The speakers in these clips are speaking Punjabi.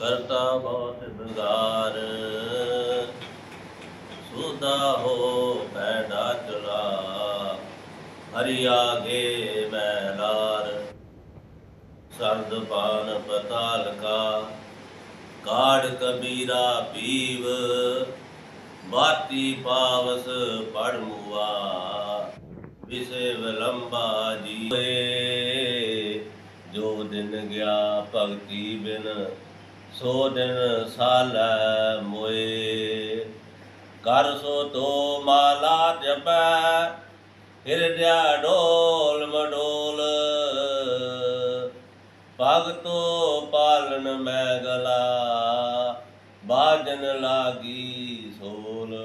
ਕਰਤਾ ਬਹੁਤ ਬਿਗਾਰ ਸੁਦਾ ਹੋ ਪੈਦਾ ਚਲਾ, ਹਰੀ ਆਗੇ ਮੈਂ ਸਰਦ ਪਾਨ ਪਤਾਲ ਕਾ ਕਾੜ ਕਬੀਰਾ ਪੀਵ ਬਾਤੀ ਪਾਵਸ ਪੜ ਮੁਆ ਵਿਸੇ ਵਿਲੰਬਾ ਜੀਵੇ, ਜੋ ਦਿਨ ਗਿਆ ਭਗਤੀ ਬਿਨ ਸੋ ਦਿਨ ਸਾਲ ਮੋਏ। ਕਰ ਸੋ ਤੋ ਮਾਲਾ ਜਪੈ, ਹਿਰਦਿਆ ਡੋਲ ਮਡੋਲ। ਭਗਤੋ ਪਾਲਨ ਮੈਂ ਗਲਾ, ਬਾਜਨ ਲਾਗੀ ਸੋਲ।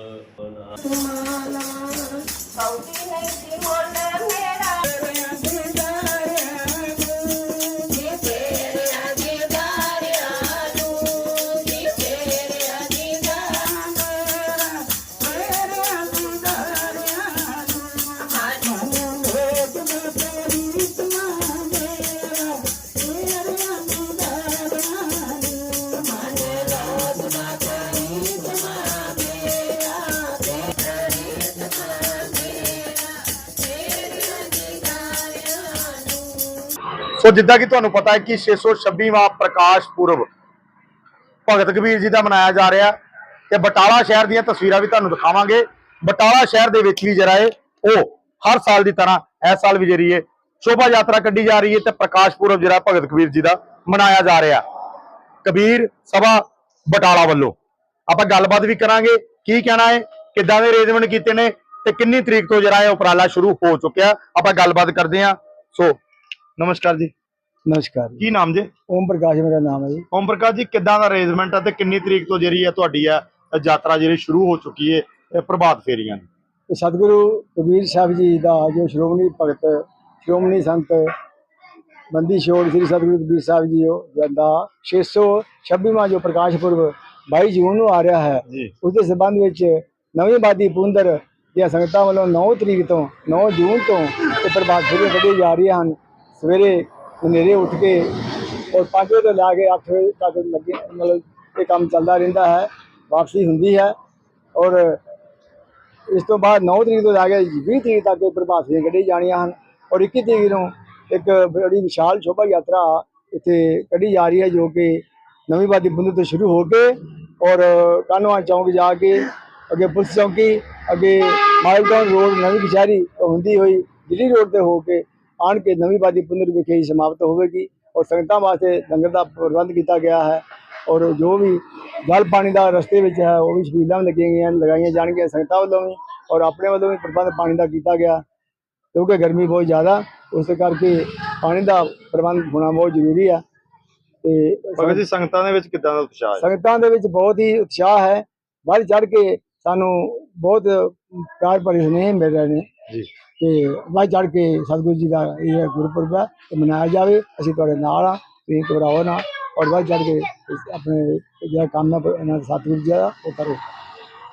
ਸੌਦੀ ਨਹੀਂ ਜੀਵਨ ਮੇਰਾ। ਸੋ ਜਿੱਦਾਂ ਕਿ ਤੁਹਾਨੂੰ ਪਤਾ ਹੈ ਕਿ 626ਵਾਂ ਪ੍ਰਕਾਸ਼ ਪੁਰਬ ਭਗਤ ਕਬੀਰ ਜੀ ਦਾ ਮਨਾਇਆ ਜਾ ਰਿਹਾ ਤੇ ਬਟਾਲਾ ਸ਼ਹਿਰ ਦੀਆਂ ਤਸਵੀਰਾਂ ਵੀ ਤੁਹਾਨੂੰ ਦਿਖਾਵਾਂਗੇ। ਬਟਾਲਾ ਸ਼ਹਿਰ ਦੇ ਵਿੱਚ ਵੀ ਜਿਹੜਾ ਹੈ ਉਹ ਹਰ ਸਾਲ ਦੀ ਤਰ੍ਹਾਂ ਇਸ ਸਾਲ ਵੀ ਜਿਹੜੀ ਹੈ ਸ਼ੋਭਾ ਯਾਤਰਾ ਕੱਢੀ ਜਾ ਰਹੀ ਹੈ ਤੇ ਪ੍ਰਕਾਸ਼ ਪੁਰਬ ਜਿਹੜਾ ਭਗਤ ਕਬੀਰ ਜੀ ਦਾ ਮਨਾਇਆ ਜਾ ਰਿਹਾ। ਕਬੀਰ ਸਭਾ ਬਟਾਲਾ ਵੱਲੋਂ। ਆਪਾਂ ਗੱਲਬਾਤ ਵੀ ਕਰਾਂਗੇ, ਕੀ ਕਹਿਣਾ ਹੈ, ਕਿੱਦਾਂ ਦੇ ਅਰੇਂਜਮੈਂਟ ਕੀਤੇ ਨੇ ਤੇ ਕਿੰਨੀ ਤਰੀਕ ਤੋਂ ਜਿਹੜਾ ਹੈ ਉਪਰਾਲਾ ਸ਼ੁਰੂ ਹੋ ਚੁੱਕਿਆ, ਆਪਾਂ ਗੱਲਬਾਤ ਕਰਦੇ ਹਾਂ। ਸੋ ਨਮਸਕਾਰ ਜੀ। ਨਮਸਕਾਰ ਜੀ। ਕੀ ਨਾਮ ਜੀ? ਓਮ ਪ੍ਰਕਾਸ਼ ਮੇਰਾ ਨਾਮ ਹੈ ਜੀ। ਓਮ ਪ੍ਰਕਾਸ਼ ਜੀ ਕਿੱਦਾਂ ਦਾ ਅਰੇਂਜਮੈਂਟ ਹੈ ਤੇ ਕਿੰਨੀ ਤਰੀਕ ਤੋਂ ਜਿਹੜੀ ਹੈ ਤੁਹਾਡੀ ਆ ਯਾਤਰਾ ਜਿਹੜੀ ਸ਼ੁਰੂ ਹੋ ਚੁੱਕੀ ਹੈ ਪ੍ਰਭਾਤ ਫੇਰੀਆਂ ਦੀ? ਤੇ ਸਤਿਗੁਰੂ ਕਬੀਰ ਸਾਹਿਬ ਜੀ ਦਾ ਜੋ ਸ਼੍ਰੋਮਣੀ ਭਗਤ ਸ਼੍ਰੋਮਣੀ ਸੰਤ ਬੰਦੀ ਛੋੜ ਸ੍ਰੀ ਸਤਿਗੁਰੂ ਕਬੀਰ ਸਾਹਿਬ ਜੀ ਉਹ ਦਾ 626ਵਾਂ ਜੋ ਪ੍ਰਕਾਸ਼ ਪੁਰਬ 22 ਜੂਨ ਨੂੰ ਆ ਰਿਹਾ ਹੈ ਉਸ ਦੇ ਸਬੰਧ ਵਿੱਚ ਨਵੀਂ ਬਾਦੀ ਪੁੰਦਰ ਦੀਆਂ ਸੰਗਤਾਂ ਵੱਲੋਂ 9 ਤਰੀਕ ਤੋਂ 9 ਜੂਨ ਤੋਂ ਇਹ ਪ੍ਰਭਾਤ ਫੇਰੀਆਂ ਕੱਢੀਆਂ ਜਾ ਰਹੀਆਂ ਹਨ। ਸਵੇਰੇ ਹਨੇਰੇ ਉੱਠ ਕੇ ਔਰ 5 ਵਜੇ ਤੋਂ ਲਾ ਕੇ 8 ਵਜੇ ਤੱਕ ਲੱਗੇ, ਮਤਲਬ ਇਹ ਕੰਮ ਚੱਲਦਾ ਰਹਿੰਦਾ ਹੈ, ਵਾਪਸੀ ਹੁੰਦੀ ਹੈ ਔਰ ਇਸ ਤੋਂ ਬਾਅਦ 9 ਤਰੀਕ ਤੋਂ ਜਾ ਕੇ 20 ਤਰੀਕ ਤੱਕ ਇਹ ਪ੍ਰਭਾਤ ਫੇਰੀਆਂ ਕੱਢੀ ਜਾਣੀਆਂ ਹਨ ਔਰ 21 ਤਰੀਕ ਨੂੰ ਇੱਕ ਬੜੀ ਵਿਸ਼ਾਲ ਸ਼ੋਭਾ ਯਾਤਰਾ ਇੱਥੇ ਕੱਢੀ ਜਾ ਰਹੀ ਹੈ ਜੋ ਕਿ ਨਵੀਂ ਬਾਦੀ ਬੰਦੂ ਤੋਂ ਸ਼ੁਰੂ ਹੋ ਕੇ ਔਰ ਕਾਨਵਾ ਚੌਂਕ ਜਾ ਕੇ ਅੱਗੇ ਪੁਲਿਸ ਚੌਂਕੀ, ਅੱਗੇ ਮਾਈਲਟਾਊਨ ਰੋਡ, ਨਵੀਂ ਕਚਹਿਰੀ ਹੁੰਦੀ ਹੋਈ ਦਿੱਲੀ ਰੋਡ ਤੇ ਹੋ ਕੇ ਆਣ ਕੇ ਨਵੀਂ ਬਾਦੀ ਪੁੰਦਰ ਵਿਖੇ ਹੀ ਸਮਾਪਤ ਹੋਵੇਗੀ ਔਰ ਸੰਗਤਾਂ ਵਾਸਤੇ ਲੰਗਰ ਦਾ ਪ੍ਰਬੰਧ ਕੀਤਾ ਗਿਆ ਹੈ ਔਰ ਜੋ ਵੀ ਜਲ ਪਾਣੀ ਦਾ ਰਸਤੇ ਵਿੱਚ ਹੈ ਉਹ ਵੀ ਛਬੀਲਾਂ ਵੀ ਲੱਗੀਆਂ ਗਈਆਂ ਲਗਾਈਆਂ ਜਾਣਗੀਆਂ ਸੰਗਤਾਂ ਵੱਲੋਂ ਵੀ ਔਰ ਆਪਣੇ ਵੱਲੋਂ ਵੀ ਪ੍ਰਬੰਧ ਪਾਣੀ ਦਾ ਕੀਤਾ ਗਿਆ ਕਿਉਂਕਿ ਗਰਮੀ ਬਹੁਤ ਜ਼ਿਆਦਾ ਉਸ ਕਰਕੇ ਪਾਣੀ ਦਾ ਪ੍ਰਬੰਧ ਹੋਣਾ ਬਹੁਤ ਜ਼ਰੂਰੀ ਹੈ ਤੇ ਭਗਤ ਜੀ ਸੰਗਤਾਂ ਦੇ ਵਿੱਚ ਕਿੱਦਾਂ ਦਾ ਉਤਸ਼ਾਹ ਹੈ? ਸੰਗਤਾਂ ਦੇ ਵਿੱਚ ਬਹੁਤ ਹੀ ਉਤਸ਼ਾਹ ਹੈ ਵੱਧ ਚੜ ਕੇ ਸਾਨੂੰ ਬਹੁਤ ਪਿਆਰ ਭਰੇ ਸੁਨੇਹੇ ਮਿਲ ਰਹੇ ਨੇ ਜੀ। ਕਿ ਵੱਧ ਚੜ ਕੇ ਸਤਿਗੁਰੂ ਜੀ ਦਾ ਇਹ ਗੁਰਪੁਰਬ ਹੈ ਤੇ ਮਨਾਇਆ ਜਾਵੇ ਅਸੀਂ ਤੁਹਾਡੇ ਨਾਲ ਆ ਤੁਸੀਂ ਘਬਰਾਓ ਨਾ ਔਰ ਵੱਧ ਚੜ ਕੇ ਆਪਣੇ ਜਿਹੜਾ ਕੰਮ ਹੈ ਇਹਨਾਂ ਦਾ ਸਤਿਗੁਰੂ ਜੀ ਦਾ ਉਹ ਕਰੋ।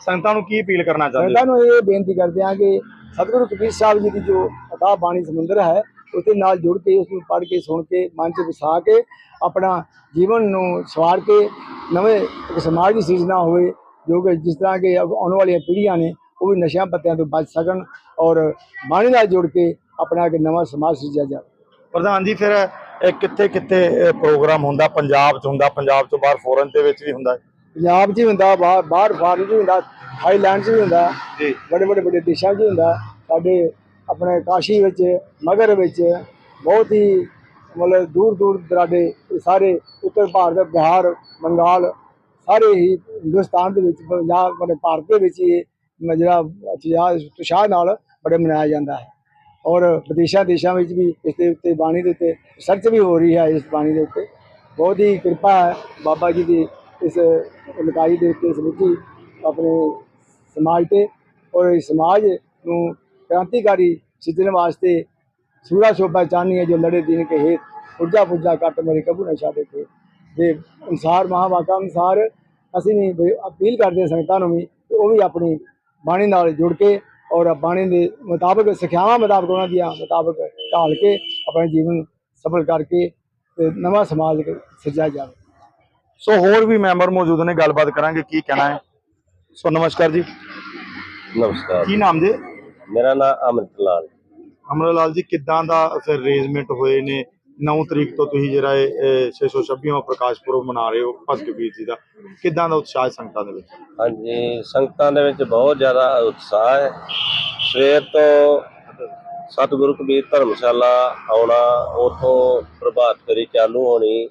ਸੰਗਤਾਂ ਨੂੰ ਕੀ ਅਪੀਲ ਕਰਨਾ ਚਾਹੁੰਦੇ ਸੰਗਤਾਂ ਨੂੰ ਇਹ ਬੇਨਤੀ ਕਰਦੇ ਹਾਂ ਕਿ ਸਤਿਗੁਰੂ ਕਬੀਰ ਸਾਹਿਬ ਜੀ ਦੀ ਜੋ ਅਥਾਹ ਬਾਣੀ ਸਮੁੰਦਰ ਹੈ ਉਸ ਦੇ ਨਾਲ ਜੁੜ ਕੇ ਉਸ ਨੂੰ ਪੜ੍ਹ ਕੇ ਸੁਣ ਕੇ ਮਨ 'ਚ ਵਸਾ ਕੇ ਆਪਣਾ ਜੀਵਨ ਨੂੰ ਸਵਾਰ ਕੇ ਨਵੇਂ ਇੱਕ ਸਮਾਜ ਦੀ ਸਿਰਜਣਾ ਹੋਵੇ ਜੋ ਕਿ ਜਿਸ ਤਰ੍ਹਾਂ ਕਿ ਆਉਣ ਵਾਲੀਆਂ ਪੀੜ੍ਹੀਆਂ ਨੇ ਉਹ ਵੀ ਨਸ਼ਿਆਂ ਪੱਤਿਆਂ ਤੋਂ ਬਚ ਸਕਣ ਔਰ ਬਾਣੀ ਨਾਲ ਜੁੜ ਕੇ ਆਪਣਾ ਇੱਕ ਨਵਾਂ ਸਮਾਜ ਸਿਰਜਿਆ ਜਾਵੇ। ਪ੍ਰਧਾਨ ਜੀ ਫਿਰ ਕਿੱਥੇ ਕਿੱਥੇ ਪ੍ਰੋਗਰਾਮ ਹੁੰਦਾ? ਪੰਜਾਬ 'ਚ ਹੁੰਦਾ ਪੰਜਾਬ ਤੋਂ ਬਾਹਰ ਫੋਰਨ ਦੇ ਵਿੱਚ ਵੀ ਹੁੰਦਾ? ਪੰਜਾਬ 'ਚ ਵੀ ਹੁੰਦਾ ਬਾਹਰ ਫਾਰਨ 'ਚ ਵੀ ਹੁੰਦਾ ਥਾਈਲੈਂਡ 'ਚ ਵੀ ਹੁੰਦਾ ਜੀ। ਬੜੇ ਬੜੇ ਵੱਡੇ ਦੇਸ਼ਾਂ 'ਚ ਹੁੰਦਾ ਸਾਡੇ ਆਪਣੇ ਕਾਸ਼ੀ ਵਿੱਚ ਮਗਰ ਵਿੱਚ ਬਹੁਤ ਹੀ ਮਤਲਬ ਦੂਰ ਦੂਰ ਦਰਾਡੇ ਸਾਰੇ ਉੱਤਰ ਭਾਰਤ ਬਿਹਾਰ ਬੰਗਾਲ ਸਾਰੇ ਹੀ ਹਿੰਦੁਸਤਾਨ ਦੇ ਵਿੱਚ ਪੰਜਾਬ ਆਪਣੇ ਭਾਰਤ ਦੇ ਵਿੱਚ ਹੀ ਜਿਹੜਾ ਉਤਸ਼ਾਹ ਨਾਲ ਬੜੇ ਮਨਾਇਆ ਜਾਂਦਾ ਹੈ। ਔਰ ਵਿਦੇਸ਼ਾਂ ਦੇਸ਼ਾਂ ਵਿੱਚ ਵੀ ਇਸ ਦੇ ਉੱਤੇ, ਬਾਣੀ ਦੇ ਉੱਤੇ ਰਿਸਰਚ ਵੀ ਹੋ ਰਹੀ ਹੈ ਇਸ ਬਾਣੀ ਦੇ ਉੱਤੇ। ਬਹੁਤ ਹੀ ਕਿਰਪਾ ਹੈ ਬਾਬਾ ਜੀ ਦੀ ਇਸ ਲਕਾਈ ਦੇ ਉੱਤੇ ਸਮੁੱਚੀ ਆਪਣੇ ਸਮਾਜ ਤੇ। ਔਰ ਇਸ ਸਮਾਜ ਨੂੰ ਕ੍ਰਾਂਤੀਕਾਰੀ ਸਿੱਧਣ ਵਾਸਤੇ ਸੂਰਾ ਸ਼ੋਭਾ ਚਾਹਨੀ ਹੈ ਜੋ ਲੜੇ ਦਿਨ ਕੇ ਹੇਤ ਪੁੱਜਾ ਪੁੱਜਾ ਕੱਟ ਮੇਰੇ ਕਬੂ ਨਾ ਛਾੜੇ ਕੇ। ਦੇ ਅਨਸਾਰ, ਮਹਾਵਾਕਾ ਅਨਸਾਰ ਅਸੀਂ ਵੀ ਅਪੀਲ ਕਰਦੇ ਹਾਂ ਸੰਗਤਾਂ ਨੂੰ ਵੀ ਉਹ ਵੀ ਆਪਣੀ ਬਾਣੀ ਨਾਲ ਜੁੜ ਕੇ ਔਰ ਬਾਣੀ ਦੇ ਮੁਤਾਬਕ ਸਿੱਖਿਆਵਾਂ ਮੁਤਾਬਕ ਉਹਨਾਂ ਦੀਆਂ ਮੁਤਾਬਕ ਢਾਲ ਕੇ ਆਪਣਾ ਜੀਵਨ ਸਫਲ ਕਰਕੇ ਤੇ ਨਵਾਂ ਸਮਾਜ ਸਿਰਜਿਆ ਜਾਵੇ। ਸੋ ਹੋਰ ਵੀ ਮੈਂਬਰ ਮੌਜੂਦ ਨੇ ਗੱਲਬਾਤ ਕਰਾਂਗੇ ਕੀ ਕਹਿਣਾ ਹੈ? ਸੋ ਨਮਸਕਾਰ ਜੀ। ਨਮਸਕਾਰ। ਕੀ ਨਾਮ ਜੀ? ਮੇਰਾ ਨਾਮ ਅਮਰਿਤ ਲਾਲ। ਅਮਰ ਲਾਲ ਜੀ ਕਿੱਦਾਂ ਦਾ ਫਿਰ ਅਰੇਂਜਮੈਂਟ ਹੋਏ ਨੇ? 9 ਤਰੀਕ ਤੋਂ ਤੁਸੀਂ ਜਿਹੜਾ ਇਹ ਇਹ 626ਵਾਂ ਪ੍ਰਕਾਸ਼ ਪੁਰਬ ਮਨਾ ਰਹੇ ਹੋ ਭਗਤ ਕਬੀਰ ਜੀ ਦਾ। ਕਿੱਦਾਂ ਦਾ ਉਤਸ਼ਾਹ ਹੈ ਸੰਗਤਾਂ ਦੇ ਵਿੱਚ? ਹਾਂਜੀ, ਸੰਗਤਾਂ ਦੇ ਵਿੱਚ ਬਹੁਤ ਜ਼ਿਆਦਾ ਉਤਸ਼ਾਹ ਹੈ। ਸਵੇਰ ਤੋਂ ਸਤਿਗੁਰੂ ਕਬੀਰ ਧਰਮਸ਼ਾਲਾ ਆਉਣਾ, ਉਥੋਂ ਪ੍ਰਭਾਤ ਫੇਰੀ ਚਾਲੂ ਹੋਣੀ,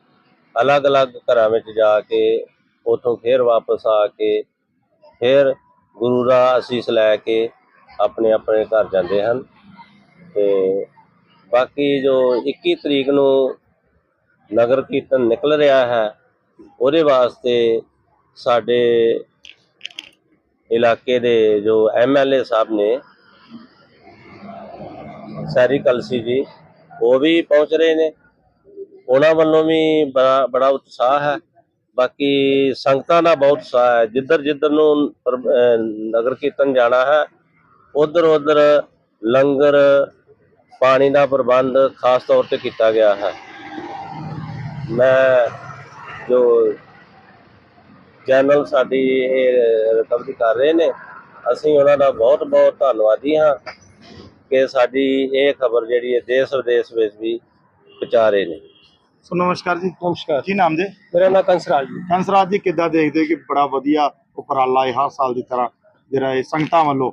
ਅਲੱਗ-ਅਲੱਗ ਘਰਾਂ ਵਿੱਚ ਜਾ ਕੇ, ਉਥੋਂ ਫੇਰ ਵਾਪਸ ਆ ਕੇ, ਫਿਰ ਗੁਰੂ ਦਾ ਅਸੀਸ ਲੈ ਕੇ ਆਪਣੇ ਆਪਣੇ ਘਰ ਜਾਂਦੇ ਹਨ। ਤੇ ਬਾਕੀ ਜੋ 21 ਤਰੀਕ ਨੂੰ ਨਗਰ ਕੀਰਤਨ ਨਿਕਲ ਰਿਹਾ ਹੈ, ਉਹਦੇ ਵਾਸਤੇ ਸਾਡੇ ਇਲਾਕੇ ਦੇ ਜੋ ਐਮਐਲਏ ਸਾਹਿਬ ਨੇ, ਸੈਰੀ ਕਲਸੀ ਜੀ, ਉਹ ਵੀ ਪਹੁੰਚ ਰਹੇ ਨੇ। ਉਹਨਾਂ ਵੱਲੋਂ ਵੀ ਬੜਾ ਬੜਾ ਉਤਸ਼ਾਹ ਹੈ। ਬਾਕੀ ਸੰਗਤਾਂ ਦਾ ਬਹੁਤ ਉਤਸ਼ਾਹ ਹੈ। ਜਿੱਧਰ ਜਿੱਧਰ ਨੂੰ ਨਗਰ ਕੀਰਤਨ ਜਾਣਾ ਹੈ ਉਧਰ ਉਧਰ ਲੰਗਰ ਪਾਣੀ ਦਾ ਪ੍ਰਬੰਧ ਖਾਸ ਤੌਰ ਤੇ ਕੀਤਾ ਗਿਆ ਹੈ। ਮੈਂ ਜੋ ਚੈਨਲ ਸਾਡੀ ਇਹ ਰਿਕਵਰੀ ਕਰ ਰਹੇ ਨੇ ਅਸੀਂ ਉਹਨਾਂ ਦਾ ਬਹੁਤ ਬਹੁਤ ਧੰਨਵਾਦੀ ਹਾਂ ਕਿ ਸਾਡੀ ਇਹ ਖਬਰ ਜਿਹੜੀ ਹੈ ਦੇਸ਼ ਵਿਦੇਸ਼ ਵਿੱਚ ਵੀ ਪਹੁੰਚਾ ਰਹੇ ਨੇ। ਸੋ ਨਮਸਕਾਰ ਜੀ। ਨਮਸਕਾਰ। ਕੀ ਨਾਮ ਜੀ? ਮੇਰਾ ਨਾਮ ਕੰਸਰਾਜ ਜੀ। ਕੰਸਰਾਜ ਜੀ ਕਿੱਦਾਂ ਦੇਖਦੇ ਕਿ ਬੜਾ ਵਧੀਆ ਉਪਰਾਲਾ ਹੈ ਹਰ ਸਾਲ ਦੀ ਤਰ੍ਹਾਂ ਜਿਹੜਾ ਇਹ ਸੰਗਤਾਂ ਵੱਲੋਂ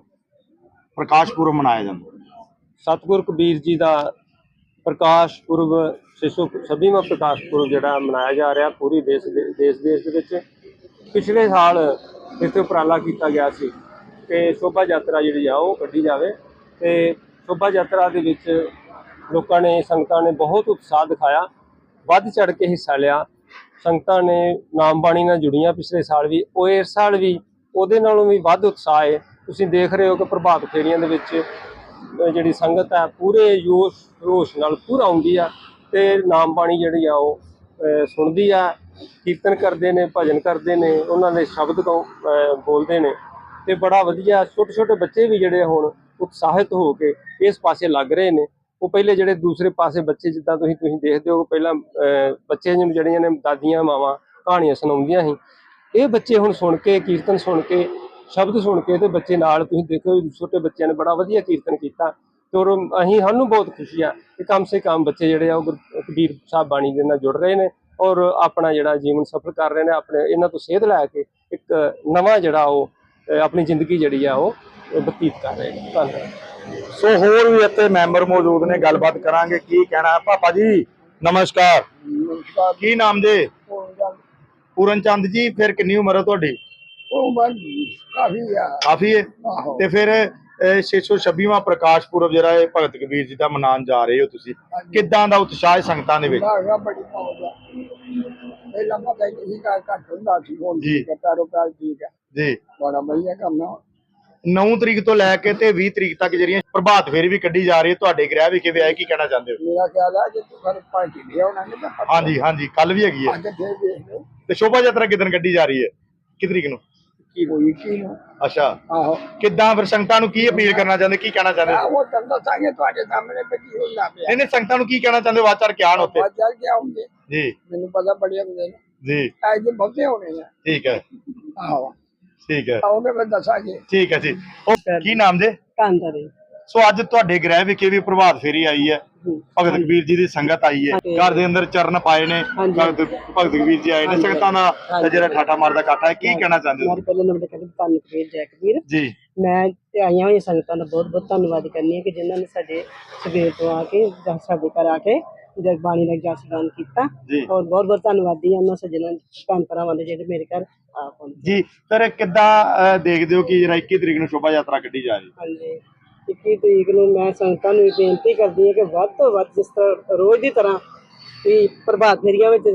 ਪ੍ਰਕਾਸ਼ ਪੁਰਬ ਮਨਾਇਆ ਜਾਂਦਾ? ਸਤਿਗੁਰ ਕਬੀਰ ਜੀ ਦਾ ਪ੍ਰਕਾਸ਼ ਪੁਰਬ 626ਵਾਂ ਪ੍ਰਕਾਸ਼ ਪੁਰਬ ਜਿਹੜਾ ਮਨਾਇਆ ਜਾ ਰਿਹਾ ਪੂਰੀ ਦੇਸ਼ ਦੇ, ਦੇਸ਼ ਦੇਸ਼ ਦੇ ਵਿੱਚ। ਪਿਛਲੇ ਸਾਲ ਇਸ ਉਪਰਾਲਾ ਕੀਤਾ ਗਿਆ ਸੀ ਕਿ ਸ਼ੋਭਾ ਯਾਤਰਾ ਜਿਹੜੀ ਆ ਉਹ ਕੱਢੀ ਜਾਵੇ ਤੇ ਸ਼ੋਭਾ ਯਾਤਰਾ ਦੇ ਵਿੱਚ ਲੋਕਾਂ ਨੇ, ਸੰਗਤਾਂ ਨੇ ਬਹੁਤ ਉਤਸ਼ਾਹ ਦਿਖਾਇਆ, ਵੱਧ ਚੜ ਕੇ ਹਿੱਸਾ ਲਿਆ। ਸੰਗਤਾਂ ਨੇ ਨਾਮ ਬਾਣੀ ਨਾਲ ਜੁੜੀਆਂ ਪਿਛਲੇ ਸਾਲ ਵੀ, ਉਹ ਇਸ ਸਾਲ ਵੀ ਉਹਦੇ ਨਾਲੋਂ ਵੀ ਵੱਧ ਉਤਸ਼ਾਹ ਹੈ ਤੁਸੀਂ ਦੇਖ ਰਹੇ ਹੋ ਕਿ ਪ੍ਰਭਾਤ ਫੇਰੀਆਂ ਦੇ ਵਿੱਚ ਜਿਹੜੀ ਸੰਗਤ ਹੈ, ਪੂਰੇ ਜੋਸ਼, ਰੋਸ਼ ਨਾਲ ਪੂਰਾ ਆਉਂਦੀ ਆ ਤੇ ਨਾਮ ਬਾਣੀ ਜਿਹੜੀ ਆ ਉਹ ਸੁਣਦੀ ਆ, ਕੀਰਤਨ ਕਰਦੇ ਨੇ, ਭਜਨ ਕਰਦੇ ਨੇ, ਉਹਨਾਂ ਦੇ ਸ਼ਬਦ ਤੋਂ ਬੋਲਦੇ ਨੇ। ਤੇ ਬੜਾ ਵਧੀਆ ਛੋਟੇ ਛੋਟੇ ਬੱਚੇ ਵੀ ਜਿਹੜੇ ਹੁਣ ਉਤਸ਼ਾਹਿਤ ਹੋ ਕੇ ਇਸ ਪਾਸੇ ਲੱਗ ਰਹੇ ਨੇ। ਉਹ ਪਹਿਲੇ ਜਿਹੜੇ ਦੂਸਰੇ ਪਾਸੇ ਬੱਚੇ, ਜਿੱਦਾਂ ਤੁਸੀਂ ਤੁਸੀਂ ਦੇਖਦੇ ਹੋ, ਪਹਿਲਾਂ, ਅਹ ਬੱਚੇ ਜਿਹਨੂੰ ਜਿਹੜੀਆਂ ਨੇ ਦਾਦੀਆਂ, ਮਾਵਾਂ, ਕਹਾਣੀਆਂ ਸੁਣਾਉਂਦੀਆਂ ਸੀ। ਇਹ ਬੱਚੇ ਹੁਣ ਸੁਣ ਕੇ, ਕੀਰਤਨ ਸੁਣ ਕੇ ਸ਼ਬਦ ਸੁਣ ਕੇ ਤੇ ਬੱਚੇ ਨਾਲ ਤੁਸੀਂ ਦੇਖੋ ਵੀ ਛੋਟੇ ਬੱਚਿਆਂ ਨੇ ਬੜਾ ਵਧੀਆ ਕੀਰਤਨ ਕੀਤਾ ਤੇ ਔਰ ਅਸੀਂ ਸਾਨੂੰ ਬਹੁਤ ਖੁਸ਼ੀ ਆ ਕਿ ਕਮ ਸੇ ਕਮ ਬੱਚੇ ਜਿਹੜੇ ਆ ਉਹ ਗੁਰ- ਕਬੀਰ ਸਾਹਿਬ ਬਾਣੀ ਦੇ ਨਾਲ ਜੁੜ ਰਹੇ ਨੇ ਔਰ ਆਪਣਾ ਜਿਹੜਾ ਜੀਵਨ ਸਫਲ ਕਰ ਰਹੇ ਨੇ ਆਪਣੇ ਇਹਨਾਂ ਤੋਂ ਸੇਧ ਲੈ ਕੇ ਇੱਕ ਨਵਾਂ ਜਿਹੜਾ ਉਹ ਆਪਣੀ ਜ਼ਿੰਦਗੀ ਜਿਹੜੀ ਆ ਉਹ ਬਤੀਤ ਕਰ ਰਹੇ ਨੇ। ਧੰਨਵਾਦ। ਸੋ ਹੋਰ ਵੀ ਇੱਥੇ ਮੈਂਬਰ ਮੌਜੂਦ ਨੇ ਗੱਲਬਾਤ ਕਰਾਂਗੇ ਕੀ ਕਹਿਣਾ। ਹੈ ਪਾਪਾ ਜੀ ਨਮਸਕਾਰ। ਕੀ ਨਾਮ ਜੀ? ਪੂਰਨ ਚੰਦ। ਜੀ ਫਿਰ ਕਿੰਨੀ ਉਮਰ ਹੈ ਤੁਹਾਡੀ? ਉਹ ਬਸ ਕਾਫੀ ਆ। ਕਾਫੀ ਹੈ ਆਹੋ। ਤੇ ਫਿਰ ਇਹ 626ਵਾਂ ਪ੍ਰਕਾਸ਼ ਪੁਰਬ ਜਿਹੜਾ ਇਹ ਭਗਤ ਕਬੀਰ ਜੀ ਦਾ ਮਨਾਉਣ ਜਾ ਰਹੇ ਹੋ ਤੁਸੀਂ ਕਿੱਦਾਂ ਦਾ ਉਤਸ਼ਾਹ ਹੈ ਸੰਗਤਾਂ ਦੇ ਵਿੱਚ? ਬਾਗਾ ਬੜੀ ਮੌਜ ਆ। ਪਹਿਲਾਂ ਪਤਾ ਹੀ ਨਹੀਂ ਕਾ ਘੱਟ ਹੁੰਦਾ ਸੀ ਹੁਣ ਜੀ। ਠੀਕ ਹੈ ਪੈਰੋ ਪੈਰ ਠੀਕ ਹੈ ਜੀ। ਬੜਾ ਵਧੀਆ ਕੰਮ ਆ। 9 ਤਰੀਕ ਤੋਂ ਲੈ ਕੇ ਤੇ 20 ਤਰੀਕ ਤੱਕ ਜਿਹੜੀਆਂ ਪ੍ਰਭਾਤ ਫੇਰੀ ਵੀ ਕੱਢੀ ਜਾ ਰਹੀ ਹੈ ਤੁਹਾਡੇ ਗ੍ਰਹਿ ਵਿਖੇ ਵੀ ਆਏ ਕੀ ਕਹਿਣਾ ਚਾਹੁੰਦੇ ਹੋ? ਮੇਰਾ ਖਿਆਲ ਆ ਜੇ ਤੂੰ ਪਾਰਟੀ ਦੇ ਆਉਣਾ ਨਹੀਂ ਤਾਂ ਹਾਂਜੀ ਹਾਂਜੀ ਕੱਲ ਵੀ ਹੈਗੀ ਹੈ। ਅੱਜ ਫੇਰ ਦੇਖ ਲਓ। ਤੇ ਸ਼ੋਭਾ ਯਾਤਰਾ ਕਿਦਨ ਕੱਢੀ ਜਾ ਰਹੀ ਹੈ? ਕਿ ਤਰੀਕ ਨੂੰ? ਕੀ ਹੋਈ ਕੀ ਨੂੰ ਅੱਛਾ। ਆਹੋ। ਕਿੱਦਾਂ ਫਿਰ ਸੰਗਤਾਂ ਨੂੰ ਕੀ ਅਪੀਲ ਕਰਨਾ ਚਾਹੁੰਦੇ ਕੀ ਕਹਿਣਾ ਚਾਹੁੰਦੇ? ਆ ਉਹ ਤਾਂ ਦੱਸਾਂਗੇ ਤੁਹਾਡੇ ਸਾਹਮਣੇ ਬੱਜੀ ਹੁੰਦਾ ਪਿਆ। ਨਹੀਂ ਨਹੀਂ ਸੰਗਤਾਂ ਨੂੰ ਕੀ ਕਹਿਣਾ ਚਾਹੁੰਦੇ? ਵਾਚ ਚੜ ਕੇ ਆਣ ਉੱਤੇ ਬਾਅਦ ਚੱਲ ਕੇ ਜੀ। ਮੈਨੂੰ ਪਤਾ ਬੜੀਆ ਹੁੰਦੇ ਨੇ। ਜੀ। ਅੱਜ ਦੇ ਬਹੁਤੇ ਹੋਣੇ ਆ। ਠੀਕ ਹੈ। ਆਹੋ। ਠੀਕ ਹੈ। ਆਉਂਗੇ ਮੈਂ ਦੱਸਾਂਗੇ। ਠੀਕ ਹੈ ਜੀ। ਉਹ ਕੀ ਨਾਮ ਜੇ? ਕਾਂਦਰੇ ਸੋ ਅੱਜ ਤੁਹਾਡੇ ਗ੍ਰਹਿ ਵਿਖੇ ਵੀ ਪ੍ਰਭਾਤ ਫੇਰੀ ਆਈ ਹੈ। ਭਗਤ ਕਬੀਰ ਜੀ ਦੀ ਸੰਗਤ ਆਈ ਹੈ। ਘਰ ਦੇ ਅੰਦਰ ਚਰਨ ਪਾਏ ਨੇ। ਭਗਤ ਕਬੀਰ ਜੀ ਆਏ ਨੇ। ਸੰਗਤਾਂ ਦਾ। ਜਿਹੜਾ ਠਾਠਾ ਮਾਰਦਾ ਕਾਟਾ ਹੈ ਕੀ ਕਹਿਣਾ ਚਾਹੁੰਦੇ ਹੋ? ਪਹਿਲੇ ਨੰਬਰ ਤੇ ਕਹਿੰਦੇ ਕਬੀਰ ਜੈ ਕਬੀਰ। ਜੀ। ਮੈਂ ਤੇ ਆਈਆਂ ਹੋਈਆਂ ਸੰਗਤਾਂ ਦਾ ਬਹੁਤ ਬਹੁਤ ਧੰਨਵਾਦ ਕਰਨੀ ਹੈ ਕਿ ਜਿਨ੍ਹਾਂ ਨੇ ਸਾਡੇ ਸਵੇਰ ਤੋਂ ਆ ਕੇ ਜਾਂ ਸਾਡੇ ਘਰ ਆ ਕੇ ਜਗ ਬਾਣੀ ਦਾ ਜਸਦਾਨ ਕੀਤਾ। ਜੀ। ਔਰ ਬਹੁਤ ਬਹੁਤ ਧੰਨਵਾਦੀ ਹਾਂ ਉਹਨਾਂ ਸੱਜਣਾਂ ਭੈਣ ਭਰਾਵਾਂ ਦੇ ਜਿਹੜੇ ਮੇਰੇ ਘਰ ਆ ਪਹੁੰਚੇ ਜੀ ਫਿਰ ਕਿੱਦਾਂ ਦੇਖਦੇ ਹੋ ਕਿ ਜਿਹੜਾ 21 ਤਰੀਕ ਨੂੰ ਸ਼ੋਭਾ ਯਾਤਰਾ ਕੱਢੀ ਜਾ ਰਹੀ ਹੈ? ਹਾਂਜੀ। 21 ਤਰੀਕ ਨੂੰ ਮੈਂ ਸੰਗਤਾਂ ਨੂੰ ਇਹ ਬੇਨਤੀ ਕਰਦੀ ਹਾਂ ਕਿ ਵੱਧ ਤੋਂ ਵੱਧ ਜਿਸ ਤਰ੍ਹਾਂ ਰੋਜ਼ ਦੀ ਤਰ੍ਹਾਂ ਵੀ ਪ੍ਰਭਾਤ ਫੇਰੀਆਂ ਵਿੱਚ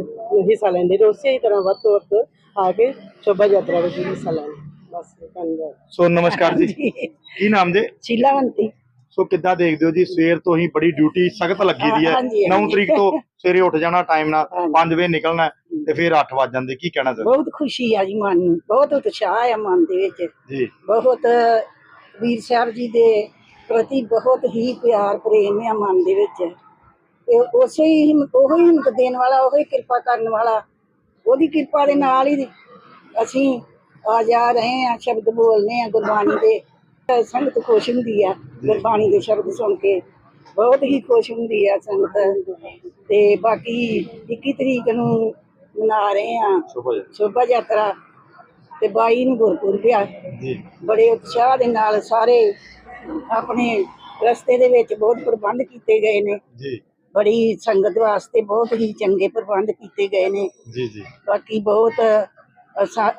ਹਿੱਸਾ ਲੈਂਦੇ ਨੇ ਉਸੇ ਹੀ ਤਰ੍ਹਾਂ ਵੱਧ ਤੋਂ ਵੱਧ ਆ ਕੇ ਸ਼ੋਭਾ ਯਾਤਰਾ ਵਿੱਚ ਹਿੱਸਾ ਲੈਣ। ਬਸ ਧੰਨਵਾਦ। ਸੋ ਨਮਸਕਾਰ ਜੀ। ਕੀ ਨਾਮ ਜੇ? ਸ਼ੀਲਾਵੰਤੀ। ਸੋ ਕਿੱਦਾਂ ਦੇਖਦੇ ਹੋ ਜੀ? ਸਵੇਰ ਤੋਂ ਹੀ ਬੜੀ ਡਿਊਟੀ ਸਖਤ ਲੱਗੀ ਦੀ ਹੈ। ਹਾਂਜੀ, 9 ਹਾਂਜੀ। ਤਰੀਕ ਤੋਂ ਸਵੇਰੇ ਉੱਠ ਜਾਣਾ ਟਾਈਮ ਨਾਲ ਹਾਂਜੀ। 5 ਵਜੇ ਨਿਕਲਣਾ ਤੇ ਫਿਰ 8 ਵੱਜ ਜਾਂਦੇ। ਕੀ ਕਹਿਣਾ ਚਾਹੁੰਦੇ? ਬਹੁਤ ਖੁਸ਼ੀ ਆ ਜੀ ਮਨ ਨੂੰ। ਬਹੁਤ ਉਤਸ਼ਾਹ ਆ ਮਨ ਦੇ ਵਿੱਚ। ਜੀ। ਬਹੁਤ ਵੀਰ ਸਾਹਿਬ ਜੀ ਦੇ ਪ੍ਰਤੀ ਬਹੁਤ ਹੀ ਪਿਆਰ ਪ੍ਰੇਮ ਆ ਮਨ ਦੇ ਵਿੱਚ। ਤੇ ਉਸੇ ਹੀ ਹਿੰਮ- ਉਹੋ ਹੀ ਹਿੰਮਤ ਦੇਣ ਵਾਲਾ ਉਹੋ ਹੀ ਕਿਰਪਾ ਕਰਨ ਵਾਲਾ ਉਹਦੀ ਕਿਰਪਾ ਦੇ ਨਾਲ ਹੀ ਅਸੀਂ ਆ ਜਾ ਰਹੇ ਆ ਸ਼ਬਦ ਬੋਲਨੇ ਆ ਗੁਰਬਾਣੀ ਦੇ। ਸੰਗਤ ਖੁਸ਼ ਹੁੰਦੀ ਆ ਗੁਰਬਾਣੀ ਦੇ ਸ਼ਬਦ ਸੁਣ ਕੇ। ਬਹੁਤ ਹੀ ਖੁਸ਼ ਹੁੰਦੀ ਆ ਸੰਗਤ। ਤੇ ਬਾਕੀ 21 ਤਰੀਕ ਨੂੰ ਮਨਾ ਰਹੇ ਆ ਸ਼ੋਭਾ ਯਾਤਰਾ। ਤੇ 22 ਨੂੰ ਗੁਰਪੁਰਬ ਆ। ਬੜੇ ਉਤਸ਼ਾਹ ਦੇ ਨਾਲ ਸਾਰੇ ਆਪਣੇ ਰਸਤੇ ਦੇ ਵਿੱਚ ਬਹੁਤ ਪ੍ਰਬੰਧ ਕੀਤੇ ਗਏ ਨੇ। ਜੀ। ਬੜੀ ਸੰਗਤ ਵਾਸਤੇ ਬਹੁਤ ਹੀ ਚੰਗੇ ਪ੍ਰਬੰਧ ਕੀਤੇ ਗਏ ਨੇ। ਜੀ ਜੀ। ਬਾਕੀ ਬਹੁਤ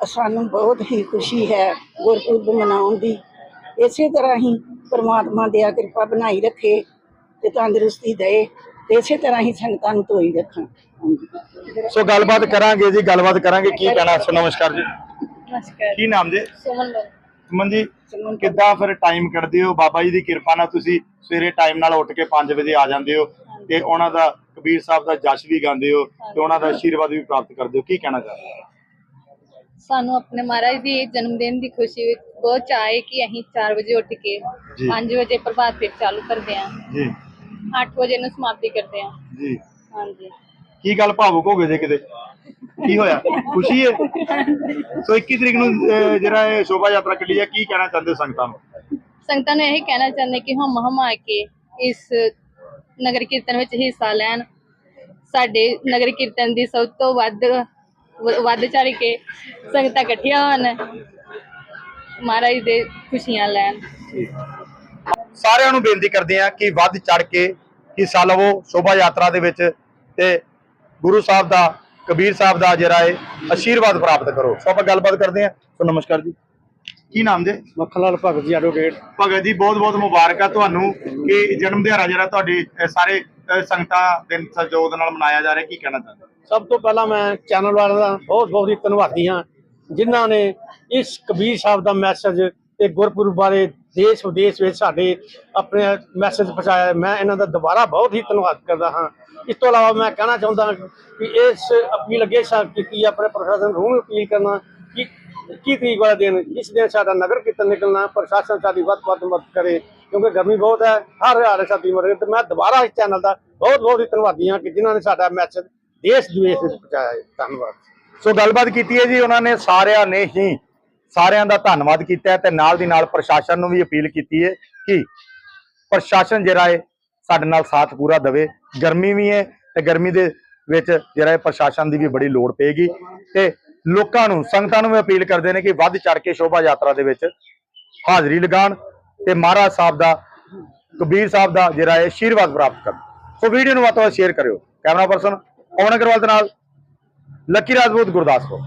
ਸਾਨੂੰ ਬਹੁਤ ਹੀ ਖੁਸ਼ੀ ਹੈ ਗੁਰਪੁਰਬ ਮਨਾਉਣ ਦੀ। ਇਸੇ ਤਰ੍ਹਾਂ ਹੀ ਪ੍ਰਮਾਤਮਾ ਦੀ ਕਿਰਪਾ ਬਣਾਈ ਰੱਖੇ ਤੇ ਤੰਦਰੁਸਤੀ ਦੇ ਤੇ ਇਸੇ ਤਰ੍ਹਾਂ ਹੀ ਸੰਗਤਾਂ ਨੂੰ ਧੋਈ ਰੱਖਣ। ਸੋ ਗੱਲਬਾਤ ਕਰਾਂਗੇ ਜੀ ਗੱਲਬਾਤ ਕਰਾਂਗੇ। ਕੀ ਕਹਿਣਾ? ਸੋ ਨਮਸਕਾਰ ਜੀ। ਨਮਸਕਾਰ। ਕੀ ਨਾਮ ਜੀ? ਸੁਮਨ ਸੁਮਨ ਜੀ ਕਿੱਦਾਂ ਫਿਰ ਟਾਈਮ ਕੱਢਦੇ ਹੋ? ਬਾਬਾ ਜੀ ਦੀ ਕਿਰਪਾ ਨਾਲ ਤੁਸੀਂ ਸਵੇਰੇ ਟਾਈਮ ਨਾਲ ਉੱਠ ਕੇ 5 ਵਜੇ ਆ ਜਾਂਦੇ ਹੋ ਤੇ ਉਹਨਾਂ ਦਾ ਕਬੀਰ ਸਾਹਿਬ ਦਾ ਜਸ਼ ਵੀ ਗਾਉਂਦੇ ਹੋ ਤੇ ਉਹਨਾਂ ਦਾ ਆਸ਼ੀਰਵਾਦ ਵੀ ਪ੍ਰਾਪਤ ਕਰਦੇ ਹੋ। ਕੀ ਕਹਿਣਾ ਚਾਹੁੰਦੇ ਹੋ? ਸਾਨੂੰ ਆਪਣੇ ਮਹਾਰਾਜ ਦੇ ਜਨਮ ਦਿਨ ਦੀ ਖੁਸ਼ੀ ਵਿੱਚ ਬਹੁਤ ਚਾਅ ਹੈ ਕਿ ਅਸੀਂ 4 ਵਜੇ ਉੱਠ ਕੇ 5 ਵਜੇ ਪ੍ਰਭਾਤ ਫੇਰ ਚਾਲੂ ਕਰਦੇ ਹਾਂ। ਜੀ। 8 ਵਜੇ ਨੂੰ ਸਮਾਪਤੀ ਕਰਦੇ ਹਾਂ। ਜੀ। ਹਾਂਜੀ। ਕੀ ਗੱਲ ਭਾਵੁਕ ਹੋ ਗਏ ਜੇ ਕਿਤੇ? ਕੀ ਹੋਇਆ? ਖੁਸ਼ੀ ਹੈ? ਸੋ 21 ਤਰੀਕ ਨੂੰ ਅਹ, ਜਿਹੜਾ ਇਹ ਸ਼ੋਭਾ ਯਾਤਰਾ ਕੱਢੀ ਹੈ ਕੀ ਕਹਿਣਾ ਚਾਹੁੰਦੇ ਹੋ ਸੰਗਤਾਂ ਨੂੰ? ਸੰਗਤਾਂ ਨੂੰ ਇਹ ਕਹਿਣਾ ਚਾਹੁੰਦੇ ਕਿ ਹਮ ਹਮ ਆ ਕੇ ਇਸ ਨਗਰ ਕੀਰਤਨ ਵਿੱਚ ਹਿੱਸਾ ਲੈਣ। ਸਾਡੇ ਨਗਰ ਕੀਰਤਨ ਦੀ ਸਭ ਤੋਂ ਵੱਧ ਵ- ਵੱਧ ਚੜ ਕੇ ਸੰਗਤਾਂ ਇਕੱਠੀਆਂ ਹੋਣ ਮਹਾਰਾਜ ਦੇ ਖੁਸ਼ੀਆਂ ਲੈਣ। ਸਾਰਿਆਂ ਨੂੰ ਬੇਨਤੀ ਕਰਦੇ ਆ ਕਿ ਵੱਧ ਚੜ ਕੇ ਹਿੱਸਾ ਲਵੋ ਸ਼ੋਭਾ ਯਾਤਰਾ ਦੇ ਵਿੱਚ ਤੇ ਗੁਰੂ ਸਾਹਿਬ ਦਾ ਕਬੀਰ ਸਾਹਿਬ ਦਾ ਜਿਹੜਾ ਹੈ ਆਸ਼ੀਰਵਾਦ ਪ੍ਰਾਪਤ ਕਰੋ। ਸੋ ਆਪਾਂ ਗੱਲਬਾਤ ਕਰਦੇ ਆ ਸੋ ਨਮਸਕਾਰ ਜੀ। ਕੀ ਨਾਮ ਜੀ? ਮੱਖਣ ਲਾਲ ਭਗਤ ਜੀ ਐਡਵੋਕੇਟ ਭਗਤ ਜੀ ਬਹੁਤ ਬਹੁਤ ਮੁਬਾਰਕਾਂ ਤੁਹਾਨੂੰ ਕਿ ਜਨਮ ਦਿਹਾੜਾ ਜਿਹੜਾ ਤੁਹਾਡੇ ਸਾਰੇ ਸੰਗਤਾਂ ਦੇ ਸਹਿਯੋਗ ਨਾਲ ਮਨਾਇਆ ਜਾ ਰਿਹਾ। ਕੀ ਕਹਿਣਾ ਚਾਹੁੰਦੇ ਹੋ? ਸਭ ਤੋਂ ਪਹਿਲਾਂ ਮੈਂ ਚੈਨਲ ਵਾਲਿਆਂ ਦਾ ਬਹੁਤ ਬਹੁਤ ਹੀ ਧੰਨਵਾਦੀ ਹਾਂ ਜਿਨ੍ਹਾਂ ਨੇ ਇਸ ਕਬੀਰ ਸਾਹਿਬ ਦਾ ਮੈਸੇਜ ਤੇ ਗੁਰਪੁਰਬ ਬਾਰੇ ਦੇਸ਼ ਵਿਦੇਸ਼ ਵਿੱਚ ਸਾਡੇ ਆਪਣੇ ਮੈਸੇਜ ਪਹੁੰਚਾਇਆ। ਹੈ। ਮੈਂ ਇਹਨਾਂ ਦਾ ਦੁਬਾਰਾ ਬਹੁਤ ਹੀ ਧੰਨਵਾਦ ਕਰਦਾ ਹਾਂ। ਇਸ ਤੋਂ ਇਲਾਵਾ ਮੈਂ ਕਹਿਣਾ ਚਾਹੁੰਦਾ ਕਿ ਇਸ ਅਪੀਲ ਅੱਗੇ ਕੀਤੀ ਆਪਣੇ ਪ੍ਰਸ਼ਾਸਨ ਨੂੰ ਵੀ ਅਪੀਲ ਕਰਨਾ ਕਿ 21 ਤਰੀਕ ਵਾਲਾ ਦਿਨ ਇਸ ਦਿਨ ਸਾਡਾ ਨਗਰ ਕੀਰਤਨ ਨਿਕਲਣਾ, ਪ੍ਰਸ਼ਾਸਨ ਸਾਡੀ ਵੱਧ ਤੋਂ ਵੱਧ ਮਦਦ ਕਰੇ, ਕਿਉਂਕਿ ਗਰਮੀ ਬਹੁਤ ਹੈ, ਹਰ ਹਾਲ ਸਾਡੀ ਮਦਦ ਤੇ ਮੈਂ ਦੁਬਾਰਾ ਇਸ ਚੈਨਲ ਦਾ ਬਹੁਤ ਬਹੁਤ ਹੀ ਧੰਨਵਾਦੀ ਹਾਂ ਕਿ ਜਿਨ੍ਹਾਂ ਨੇ ਸਾਡਾ ਮੈਸੇਜ ਦੇਸ਼ ਵਿਦੇਸ਼ ਵਿੱਚ ਪਹੁੰਚਾਇਆ ਹੈ। ਧੰਨਵਾਦ। ਸੋ ਗੱਲਬਾਤ ਕੀਤੀ ਹੈ ਜੀ, ਉਹਨਾਂ ਨੇ ਸਾਰਿਆਂ ਨੇ ਹੀ ਸਾਰਿਆਂ ਦਾ ਧੰਨਵਾਦ ਕੀਤਾ ਹੈ ਤੇ ਨਾਲ ਦੀ ਨਾਲ ਪ੍ਰਸ਼ਾਸਨ ਨੂੰ ਵੀ ਅਪੀਲ ਕੀਤੀ ਹੈ ਕਿ ਪ੍ਰਸ਼ਾਸਨ ਜਿਹੜਾ ਹੈ ਸਾਡੇ ਨਾਲ ਸਾਥ ਪੂਰਾ ਦੇਵੇ। ਗਰਮੀ ਵੀ ਹੈ ਤੇ ਗਰਮੀ ਦੇ ਵਿੱਚ ਜਿਹੜਾ ਹੈ ਪ੍ਰਸ਼ਾਸਨ ਦੀ ਵੀ ਬੜੀ ਲੋੜ ਪਏਗੀ ਤੇ ਲੋਕਾਂ ਨੂੰ, ਸੰਗਤਾਂ ਨੂੰ ਵੀ ਅਪੀਲ ਕਰਦੇ ਨੇ ਕਿ ਵੱਧ ਚੜ ਕੇ ਸ਼ੋਭਾ ਯਾਤਰਾ ਦੇ ਵਿੱਚ ਹਾਜ਼ਰੀ ਲਗਾਉਣ ਤੇ ਮਹਾਰਾਜ ਸਾਹਿਬ ਦਾ, ਕਬੀਰ ਸਾਹਿਬ ਦਾ ਜਿਹੜਾ ਹੈ ਆਸ਼ੀਰਵਾਦ ਪ੍ਰਾਪਤ ਕਰਨ। ਸੋ ਵੀਡੀਓ ਨੂੰ ਵੱਧ ਤੋਂ ਵੱਧ ਸ਼ੇਅਰ ਕਰਿਓ। ਕੈਮਰਾ ਪਰਸਨ ਪਵਨ ਅਗਰਵਾਲ ਦੇ ਨਾਲ, ਲੱਕੀ ਰਾਜਪੂਤ, ਗੁਰਦਾਸਪੁਰ।